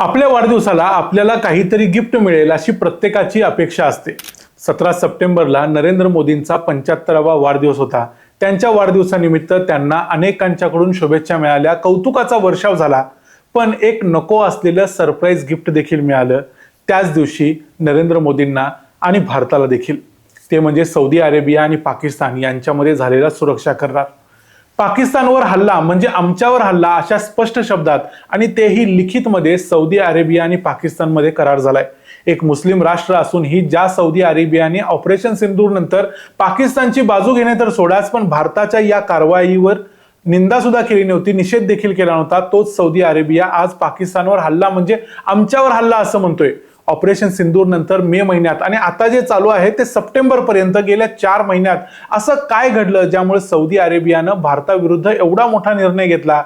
आपल्या वाढदिवसाला आपल्याला काहीतरी गिफ्ट मिळेल अशी प्रत्येकाची अपेक्षा असते. सतरा सप्टेंबरला नरेंद्र मोदींचा पंच्याहत्तरावा वाढदिवस होता. त्यांच्या वाढदिवसानिमित्त त्यांना अनेकांच्याकडून शुभेच्छा मिळाल्या. कौतुकाचा वर्षाव झाला. पण एक नको असलेलं सरप्राईज गिफ्ट देखील मिळालं. त्याच दिवशी नरेंद्र मोदींना आणि भारताला देखील. ते म्हणजे सौदी अरेबिया आणि पाकिस्तान यांच्यामध्ये झालेला सुरक्षा करार. पाकिस्तानवर हल्ला म्हणजे आमच्यावर हल्ला अशा स्पष्ट शब्दात आणि तेही लिखितमध्ये सौदी अरेबिया आणि पाकिस्तानमध्ये करार झालाय. एक मुस्लिम राष्ट्र असून ही ज्या सौदी अरेबियाने ऑपरेशन सिंदूर नंतर पाकिस्तानची बाजू घेणे तर सोडाच पण भारताच्या या कारवाईवर निंदा सुद्धा केली नव्हती निषेध देखील केला नव्हता. तोच सौदी अरेबिया आज पाकिस्तानवर हल्ला म्हणजे आमच्यावर हल्ला असं म्हणतोय. ऑपरेशन सिंदूर नंतर मे महिन्यात. आणि आता जे चालू आहे ते सप्टेंबर पर्यंत गेल्या चार महिन्यात. असं काय घडलं ज्यामुळे सौदी अरेबियानं भारताविरुद्ध एवढा मोठा निर्णय घेतला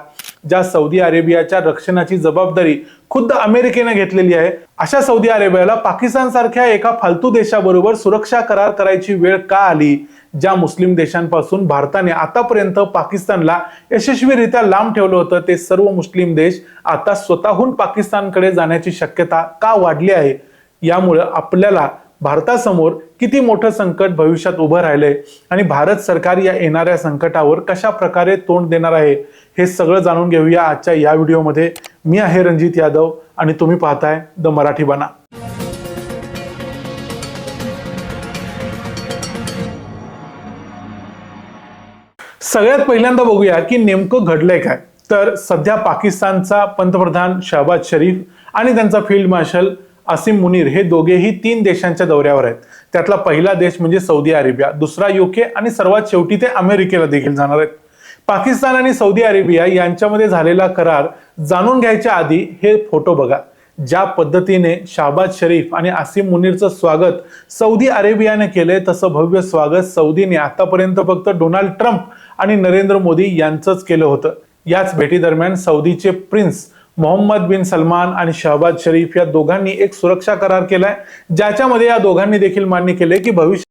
ज्या सौदी अरेबियाच्या रक्षणाची जबाबदारी खुद्द अमेरिकेनं घेतलेली आहे? अशा सौदी अरेबियाला पाकिस्तान सारख्या एका फालतू देशाबरोबर सुरक्षा करार करायची वेळ का आली? ज्या मुस्लिम देशांपासून भारताने आतापर्यंत पाकिस्तानला यशस्वीरित्या लांब ठेवलं होतं ते सर्व मुस्लिम देश आता स्वतःहून पाकिस्तानकडे जाण्याची शक्यता का वाढली आहे? यामुळं आपल्याला भारतासमोर किती मोठं संकट भविष्यात उभं राहिलंय? आणि भारत सरकार या येणाऱ्या संकटावर कशा प्रकारे तोंड देणार आहे? हे सगळं जाणून घेऊया आजच्या या व्हिडिओमध्ये. मी आहे रणजित यादव आणि तुम्ही पाहताय द मराठी बना. सगळ्यात पहिल्यांदा बघूया की नेमकं घडलंय काय. तर सध्या पाकिस्तानचा पंतप्रधान शहबाज शरीफ आणि त्यांचा फील्ड मार्शल असिम मुनीर हे दोघेही तीन देशांच्या दौऱ्यावर आहेत. त्यातला पहिला देश म्हणजे सौदी अरेबिया दुसरा युके आणि सर्वात शेवटी ते अमेरिकेला देखील जाणार आहेत. पाकिस्तान आणि सौदी अरेबिया यांच्यामध्ये झालेला करार जाणून घ्यायच्या आधी हे फोटो बघा. ज्या पद्धतीने शाहबाज शरीफ आणि आसिम मुनीरचं स्वागत सौदी अरेबियाने केलंय तसं भव्य स्वागत सौदीने आतापर्यंत फक्त डोनाल्ड ट्रम्प आणि नरेंद्र मोदी यांचंच केलं होतं. याच भेटीदरम्यान सौदीचे प्रिन्स मोहम्मद बिन सलमान आणि शहबाज शरीफ या दोघांनी एक सुरक्षा करार केलाय ज्याच्यामध्ये या दोघांनी देखील मान्य केले की भविष्य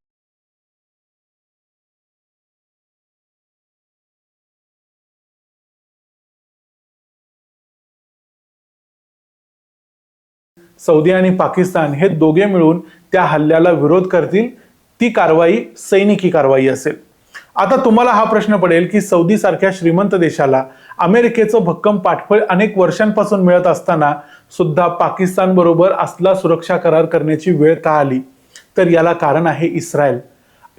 सौदी आणि पाकिस्तान हे दोघे मिळून त्या हल्ल्याला विरोध करतील ती कारवाई सैनिकी कारवाई असेल. आता तुम्हाला हा प्रश्न पडेल की सौदी सारख्या श्रीमंत देशाला अमेरिकेचं भक्कम पाठबळ अनेक वर्षांपासून मिळत असताना सुद्धा पाकिस्तान बरोबर असला सुरक्षा करार करण्याची वेळ का आली? तर याला कारण आहे इस्रायल.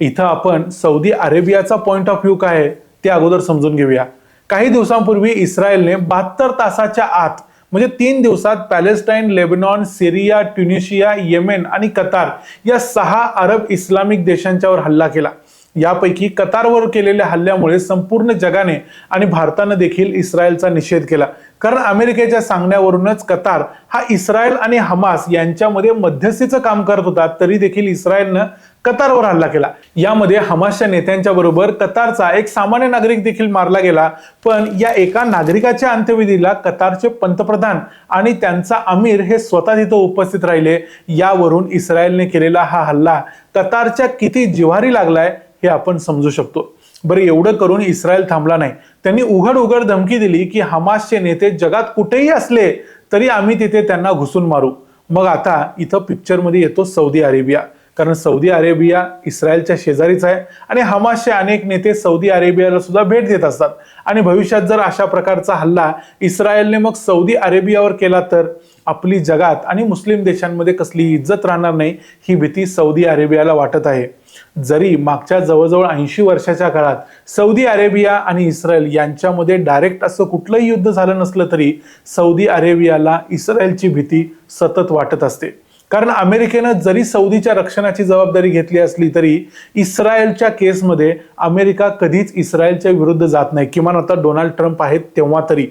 इथं आपण सौदी अरेबियाचा पॉइंट ऑफ व्ह्यू काय आहे ते अगोदर समजून घेऊया. काही दिवसांपूर्वी इस्रायलने बहात्तर तासाच्या आत म्हणजे तीन दिवसात Palestine Lebanon Syria Tunisia Yemen आणि कतार या सहा अरब इस्लामिक देशांच्यावर हल्ला केला. यापैकी कतारवर केलेल्या हल्ल्यामुळे संपूर्ण जगाने आणि भारतानं देखील इस्रायलचा निषेध केला. कारण अमेरिकेच्या सांगण्यावरूनच कतार हा इस्रायल आणि हमास यांच्यामध्ये मध्यस्थीचं काम करत होता तरी देखील इस्रायलनं कतारवर हल्ला केला. यामध्ये हमासच्या नेत्यांच्या बरोबर कतारचा एक सामान्य नागरिक देखील मारला गेला. पण या एका नागरिकाच्या अंत्यविधीला कतारचे पंतप्रधान आणि त्यांचा अमीर हे स्वतः तिथं उपस्थित राहिले. यावरून इस्रायलने केलेला हा हल्ला कतारच्या किती जिव्हारी लागलाय हे आपण समजू शकतो. बरं एवढं करून इस्रायल थांबला नाही. त्यांनी उघड उघड धमकी दिली की हमासचे नेते जगात कुठेही असले तरी आम्ही तिथे त्यांना घुसून मारू. मग आता इथं पिक्चरमध्ये येतो सौदी अरेबिया. कारण सौदी अरेबिया इस्रायलच्या शेजारीच आहे आणि हमासचे अनेक नेते सौदी अरेबियाला सुद्धा भेट देत असतात. आणि भविष्यात जर अशा प्रकारचा हल्ला इस्रायलने मग सौदी अरेबियावर केला तर आपली जगात आणि मुस्लिम देशांमध्ये कसली इज्जत राहणार नाही ही भीती सौदी अरेबियाला वाटत आहे. जरी मागच्या जवळजवळ ऐंशी वर्षाच्या काळात सौदी अरेबिया आणि इस्रायल यांच्यामध्ये डायरेक्ट असं कुठलंही युद्ध झालं नसलं तरी सौदी अरेबियाला इस्रायलची भीती सतत वाटत असते. कारण अमेरिकेनं जरी सौदीच्या रक्षणाची जबाबदारी घेतली असली तरी इस्रायलच्या केसमध्ये अमेरिका कधीच इस्रायलच्या विरुद्ध जात नाही. किमान आता डोनाल्ड ट्रम्प आहेत तेव्हा तरी.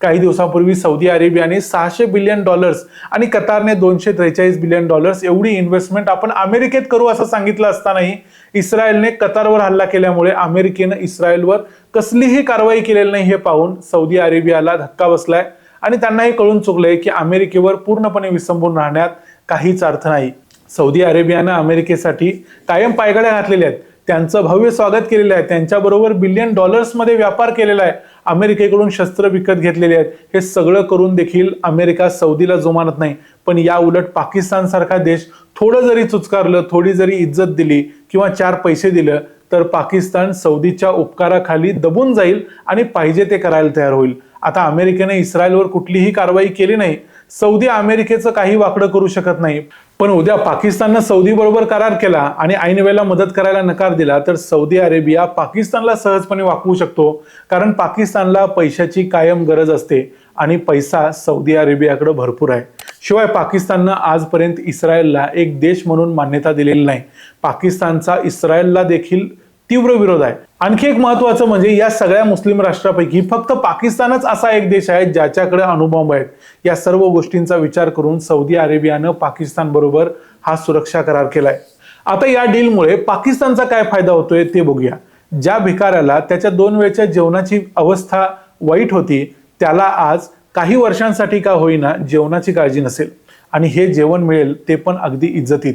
काही दिवसांपूर्वी सौदी अरेबियाने सहाशे बिलियन डॉलर्स आणि कतारने दोनशे त्रेचाळीस बिलियन डॉलर्स एवढी इन्व्हेस्टमेंट आपण अमेरिकेत करू असं सांगितलं असतानाही इस्रायलने कतारवर हल्ला केल्यामुळे अमेरिकेनं इस्रायलवर कसलीही कारवाई केलेली नाही हे पाहून सौदी अरेबियाला धक्का बसलाय. आणि त्यांना हे कळून चुकलंय की अमेरिकेवर पूर्णपणे विसंबून राहण्यात काहीच अर्थ नाही. सौदी अरेबियानं अमेरिकेसाठी कायम पायगड्या घातलेल्या आहेत. त्यांचं भव्य स्वागत केलेलं आहे. त्यांच्याबरोबर बिलियन डॉलर्समध्ये व्यापार केलेला आहे. अमेरिकेकडून शस्त्र विकत घेतलेले आहेत. हे सगळं करून देखील अमेरिका सौदीला जुमानत नाही. पण या उलट पाकिस्तान सारखा देश थोडं जरी चुचकारलं थोडी जरी इज्जत दिली किंवा चार पैसे दिलं तर पाकिस्तान सौदीच्या उपकाराखाली दबून जाईल आणि पाहिजे ते करायला तयार होईल. आता अमेरिकेने इस्रायलवर कुठलीही कारवाई केली नाही. सौदी अमेरिकेचं काही वाकडं करू शकत नाही. पण उद्या पाकिस्ताननं सौदी बरोबर करार केला आणि ऐन वेळेला मदत करायला नकार दिला तर सौदी अरेबिया पाकिस्तानला सहजपणे वाकवू शकतो. कारण पाकिस्तानला पैशाची कायम गरज असते आणि पैसा सौदी अरेबियाकडे भरपूर आहे. शिवाय पाकिस्ताननं आजपर्यंत इस्रायलला एक देश म्हणून मान्यता दिलेली नाही. पाकिस्तानचा इस्रायलला देखील तीव्र विरोध आहे. आणखी एक महत्वाचं म्हणजे या सगळ्या मुस्लिम राष्ट्रापैकी फक्त पाकिस्तानच असा एक देश आहे ज्याच्याकडे अणुबॉम्ब आहेत. या सर्व गोष्टींचा विचार करून सौदी अरेबियानं पाकिस्तान बरोबर हा सुरक्षा करार केलाय. आता या डीलमुळे पाकिस्तानचा काय फायदा होतोय ते बघूया. ज्या भिकाऱ्याला त्याच्या दोन वेळच्या जेवणाची अवस्था वाईट होती त्याला आज काही वर्षांसाठी का होईना जेवणाची काळजी नसेल. आणि हे जेवण मिळेल ते पण अगदी इज्जतीत.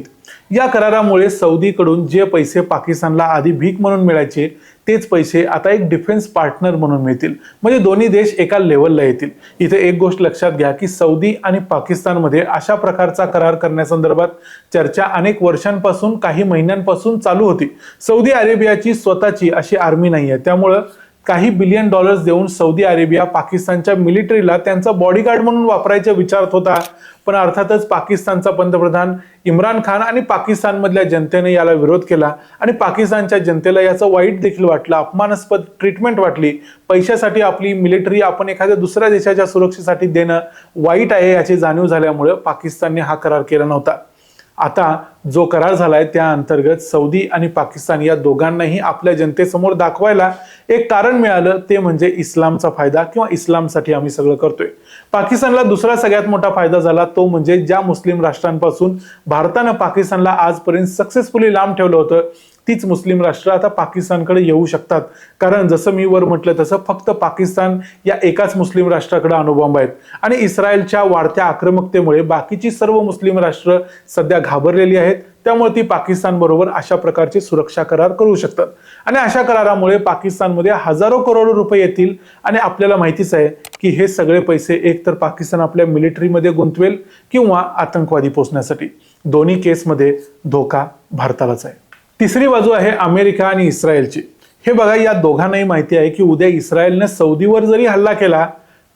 या करारामुळे सौदीकडून जे पैसे पाकिस्तानला आधी भीक म्हणून मिळायचे तेच पैसे आता एक डिफेन्स पार्टनर म्हणून मिळतील. म्हणजे दोन्ही देश एका लेवलला येतील. इथे एक गोष्ट लक्षात घ्या की सौदी आणि पाकिस्तानमध्ये अशा प्रकारचा करार करण्यासंदर्भात चर्चा अनेक वर्षांपासून काही महिन्यांपासून चालू होती. सौदी अरेबियाची स्वतःची अशी आर्मी नाही आहे त्यामुळं काही बिलियन डॉलर्स देऊन सौदी अरेबिया पाकिस्तानच्या मिलिटरीला त्यांचा बॉडीगार्ड म्हणून वापरायचा विचारत होता. पण अर्थातच पाकिस्तानचा पंतप्रधान इम्रान खान आणि पाकिस्तानमधल्या जनतेने याला विरोध केला. आणि पाकिस्तानच्या जनतेला याचं वाईट देखील वाटलं अपमानास्पद ट्रीटमेंट वाटली. पैशासाठी आपली मिलिटरी आपण एखाद्या दुसऱ्या देशाच्या सुरक्षेसाठी देणं वाईट आहे याची जाणीव झाल्यामुळे पाकिस्तानने हा करार केला नव्हता. आता जो करार झालाय त्या अंतर्गत सौदी आणि पाकिस्तान या दोघांनाही आपल्या जनतेसमोर दाखवायला एक कारण मिळालं ते म्हणजे इस्लामचा फायदा किंवा इस्लामसाठी आम्ही सगळं करतोय. पाकिस्तानला दुसरा सगळ्यात मोठा फायदा झाला तो म्हणजे ज्या मुस्लिम राष्ट्रांपासून भारतानं पाकिस्तानला आजपर्यंत सक्सेसफुली लांब ठेवलं होतं तीच मुस्लिम राष्ट्र आता पाकिस्तानकडे येऊ शकतात. कारण जसं मी वर म्हटलं तसं फक्त पाकिस्तान या एकाच मुस्लिम राष्ट्राकडे अणुबॉम्ब आहेत. आणि इस्रायलच्या वाढत्या आक्रमकतेमुळे बाकीची सर्व मुस्लिम राष्ट्र सध्या घाबरलेली आहेत. त्यामुळे ती पाकिस्तान बरोबर अशा प्रकारचे सुरक्षा करार करू शकतात. आणि अशा करारामुळे पाकिस्तानमध्ये हजारो करोड रुपये येतील. आणि आपल्याला माहितीच आहे की हे सगळे पैसे एक तर पाकिस्तान आपल्या मिलिटरीमध्ये गुंतवेल किंवा आतंकवादी पोचण्यासाठी दोन्ही केसमध्ये धोका भारतालाच आहे. तिसरी बाजू आहे अमेरिका आणि इस्रायलची. हे बघा या दोघांनाही माहिती आहे की उद्या इस्रायलने सौदीवर जरी हल्ला केला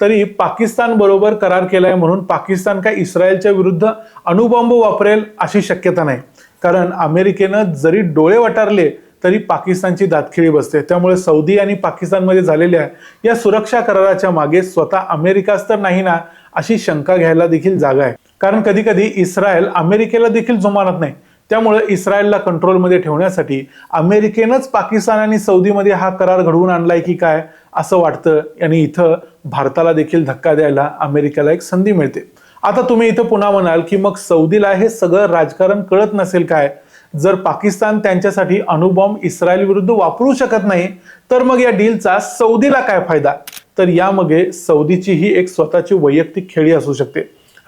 तरी पाकिस्तान बरोबर करार केलाय म्हणून पाकिस्तान काय इस्रायलच्या विरुद्ध अणुबॉम्ब वापरेल अशी शक्यता नाही. कारण अमेरिकेनं जरी डोळे वटारले तरी पाकिस्तानची दातखिळी बसते. त्यामुळे सौदी आणि पाकिस्तानमध्ये झालेल्या या सुरक्षा कराराच्या मागे स्वतः अमेरिकाच तर नाही ना अशी शंका घ्यायला देखील जागा आहे. कारण कधी कधी इस्रायल अमेरिकेला देखील जुमानत नाही. त्यामुळे इस्रायलला कंट्रोलमध्ये ठेवण्यासाठी अमेरिकेनंच पाकिस्तान आणि सौदीमध्ये हा करार घडवून आणलाय की काय असं वाटतं? आणि इथं भारताला देखील धक्का द्यायला अमेरिकेला एक संधी मिळते. आता तुम्ही इथं पुन्हा म्हणाल की मग सौदीला हे सगळं राजकारण कळत नसेल काय? जर पाकिस्तान त्यांच्यासाठी अणुबॉम्ब इस्रायल विरुद्ध वापरू शकत नाही तर मग या डीलचा सौदीला काय फायदा? तर यामध्ये सौदीची ही एक स्वतःची वैयक्तिक खेळी असू शकते.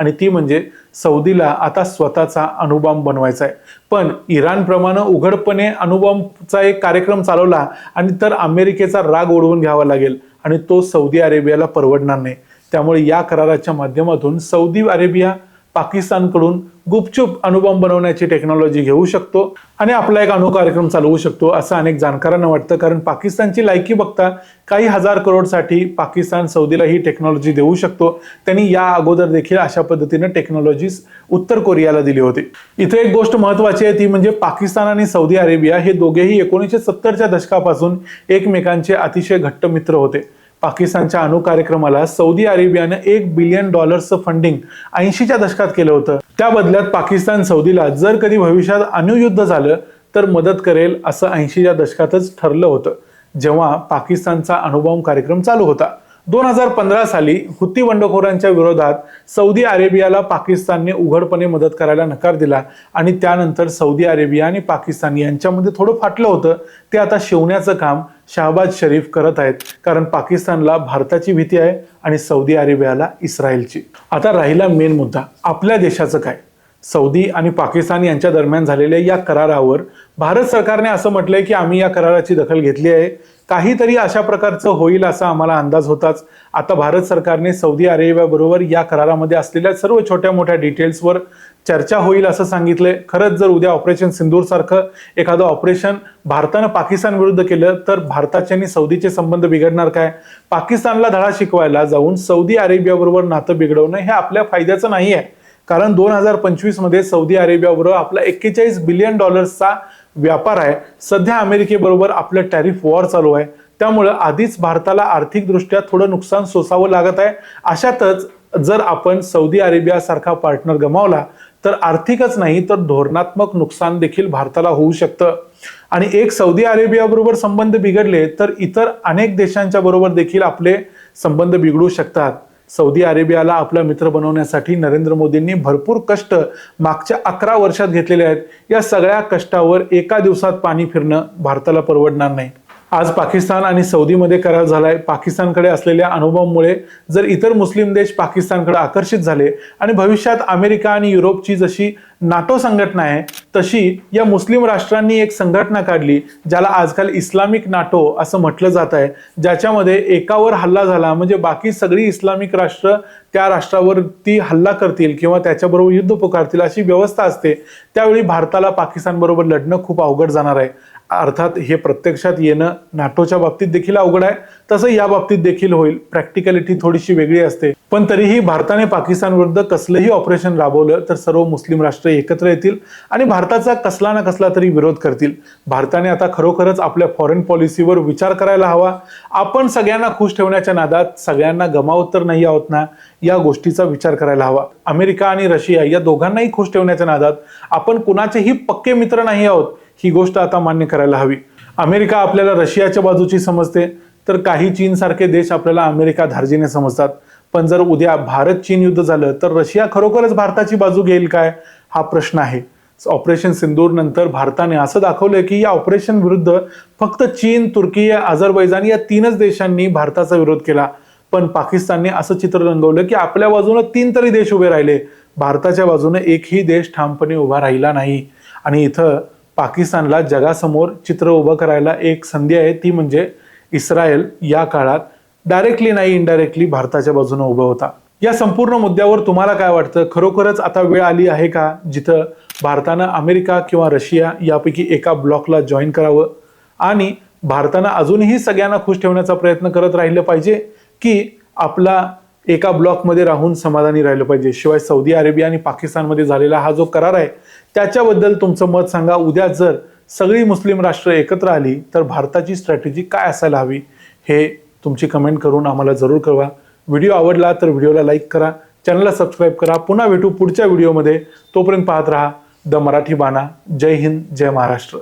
आणि ती म्हणजे सौदीला आता स्वतःचा अणुबॉम्ब बनवायचा आहे. पण इराणप्रमाणे उघडपणे अणुबॉम्बचा एक कार्यक्रम चालवला आणि तर अमेरिकेचा राग ओढवून घ्यावा लागेल आणि तो सौदी अरेबियाला परवडणार नाही. त्यामुळे या कराराच्या माध्यमातून सौदी अरेबिया पाकिस्तानकडून गुपचूप अणुबॉम्ब बनवण्याची टेक्नॉलॉजी घेऊ शकतो आणि आपला एक अणु कार्यक्रम चालवू शकतो असं अनेक जाणकारांना वाटतं. कारण पाकिस्तानची लायकी बघता काही हजार करोडसाठी पाकिस्तान सौदीला ही टेक्नॉलॉजी देऊ शकतो. त्यांनी या अगोदर देखील अशा पद्धतीनं टेक्नॉलॉजीज उत्तर कोरियाला दिली होती. इथे एक गोष्ट महत्वाची आहे ती म्हणजे पाकिस्तान आणि सौदी अरेबिया हे दोघेही एकोणीसशे सत्तरच्या दशकापासून एकमेकांचे अतिशय घट्ट मित्र होते. पाकिस्तानच्या अणु कार्यक्रमाला सौदी अरेबियानं एक बिलियन डॉलर्सचं फंडिंग ऐंशीच्या दशकात केलं होतं. त्या बदल्यात पाकिस्तान सौदीला जर कधी भविष्यात अणुयुद्ध झालं तर मदत करेल असं ऐंशीच्या दशकातच ठरलं होतं जेव्हा पाकिस्तानचा अणुबॉम्ब कार्यक्रम चालू होता. दोन हजार पंधरा साली हुत्ती बंडखोरांच्या विरोधात सौदी अरेबियाला पाकिस्तानने उघडपणे मदत करायला नकार दिला आणि त्यानंतर सौदी अरेबिया आणि पाकिस्तान यांच्यामध्ये थोडं फाटलं होतं. ते आता शिवण्याचं काम शहाबाज शरीफ करत आहेत कारण पाकिस्तानला भारताची भीती आहे आणि सौदी अरेबियाला इस्रायलची. आता राहिला मेन मुद्दा आपल्या देशाचं काय? सौदी आणि पाकिस्तान यांच्या दरम्यान झालेल्या या करारावर भारत सरकारने असं म्हटलंय की आम्ही या कराराची दखल घेतली आहे. काहीतरी अशा प्रकारचं होईल असा आम्हाला अंदाज होताच. आता भारत सरकारने सौदी अरेबियाबरोबर या करारामध्ये असलेल्या सर्व छोट्या मोठ्या डिटेल्सवर चर्चा होईल असं सांगितलंय. खरंच जर उद्या ऑपरेशन सिंदूर सारखं एखादं ऑपरेशन भारतानं पाकिस्तान विरुद्ध केलं तर भारताचे आणि सौदीचे संबंध बिघडणार काय? पाकिस्तानला धडा शिकवायला जाऊन सौदी अरेबियाबरोबर नातं बिघडवणं हे आपल्या फायद्याचं नाही आहे कारण दोन हजार पंचवीसमध्ये सौदी अरेबियाबरोबर आपला एक्केचाळीस बिलियन डॉलर्सचा व्यापार आहे. सध्या अमेरिकेबरोबर आपलं टॅरिफ वॉर चालू आहे. त्यामुळं आधीच भारताला आर्थिकदृष्ट्या थोडं नुकसान सोसावं लागत आहे. अशातच जर आपण सौदी अरेबियासारखा पार्टनर गमावला तर आर्थिकच नाही तर धोरणात्मक नुकसान देखील भारताला होऊ शकतं. आणि एक सौदी अरेबियाबरोबर संबंध बिघडले तर इतर अनेक देशांच्या बरोबर देखील आपले संबंध बिघडू शकतात. सौदी अरेबियाला आपला मित्र बनवण्यासाठी नरेंद्र मोदींनी भरपूर कष्ट मागच्या अकरा वर्षात घेतलेले आहेत. या सगळ्या कष्टावर एका दिवसात पाणी फिरणं भारताला परवडणार नाही. आज पाकिस्तान आणि सौदीमध्ये करार झालाय. पाकिस्तानकडे असलेल्या अनुभवामुळे जर इतर मुस्लिम देश पाकिस्तानकडे आकर्षित झाले आणि भविष्यात अमेरिका आणि युरोपची जशी नाटो संघटना आहे तशी या मुस्लिम राष्ट्रांनी एक संघटना काढली ज्याला आजकाल इस्लामिक नाटो असं म्हटलं जात आहे ज्याच्यामध्ये एकावर हल्ला झाला म्हणजे बाकी सगळी इस्लामिक राष्ट्र त्या राष्ट्रावरती हल्ला करतील किंवा त्याच्याबरोबर युद्ध पुकारतील अशी व्यवस्था असते त्यावेळी भारताला पाकिस्तानबरोबर लढणं खूप अवघड जाणार आहे. अर्थात हे प्रत्यक्षात येणं नाटोच्या बाबतीत देखील अवघड आहे. तसं या बाबतीत देखील होईल. प्रॅक्टिकॅलिटी थोडीशी वेगळी असते. पण तरीही भारताने पाकिस्तान विरुद्ध कसलंही ऑपरेशन राबवलं तर सर्व मुस्लिम राष्ट्र एकत्र येतील आणि भारताचा कसला ना कसला तरी विरोध करतील. भारताने आता खरोखरच आपल्या फॉरेन पॉलिसीवर विचार करायला हवा. आपण सगळ्यांना खुश ठेवण्याच्या नादात सगळ्यांना गमावत तर नाही आहोत ना? या गोष्टीचा विचार करायला हवा. अमेरिका आणि रशिया या दोघांनाही खुश ठेवण्याच्या नादात आपण कुणाचेही पक्के मित्र नाही आहोत. ही गोष्ट आता मान्य करायला हवी. अमेरिका आपल्याला रशियाच्या बाजूची समजते तर काही चीनसारखे देश आपल्याला अमेरिका धार्जीने समजतात. पण जर उद्या भारत चीन युद्ध झालं तर रशिया खरोखरच भारताची बाजू घेईल काय? हा प्रश्न आहे. ऑपरेशन सिंदूर नंतर भारताने असं दाखवलं की या ऑपरेशन विरुद्ध फक्त चीन तुर्की अझरबैजान या तीनच देशांनी भारताचा विरोध केला. पण पाकिस्तानने असं चित्र रंगवलं की आपल्या बाजूनं तीन तरी देश उभे राहिले. भारताच्या बाजूने एकही देश ठामपणे उभा राहिला नाही. आणि इथं पाकिस्तानला जगासमोर चित्र उभं करायला एक संधी आहे ती म्हणजे इस्रायल. या काळात डायरेक्टली नाही इनडायरेक्टली भारताच्या बाजूने उभं होता. या संपूर्ण मुद्द्यावर तुम्हाला काय वाटतं? खरोखरच आता वेळ आली आहे का जिथं भारतानं अमेरिका किंवा रशिया यापैकी एका ब्लॉकला जॉईन करावं? आणि भारतानं अजूनही सगळ्यांना खुश ठेवण्याचा प्रयत्न करत राहिलं पाहिजे की आपला एका ब्लॉकमध्ये राहून समाधानी राहिलं पाहिजे. शिवाय सौदी अरेबिया आणि पाकिस्तानमध्ये झालेला हा जो करार आहे त्याच्याबद्दल तुमचं मत सांगा. उद्या जर सगळी मुस्लिम राष्ट्र एकत्र आली तर भारताची स्ट्रॅटेजी काय असायला हवी हे तुमची कमेंट करून आम्हाला जरूर कळवा. व्हिडिओ आवडला तर व्हिडिओला लाईक करा. चॅनलला सबस्क्राईब करा. पुन्हा भेटू पुढच्या व्हिडिओमध्ये. तोपर्यंत पाहत राहा द मराठी बाणा. जय हिंद जय महाराष्ट्र.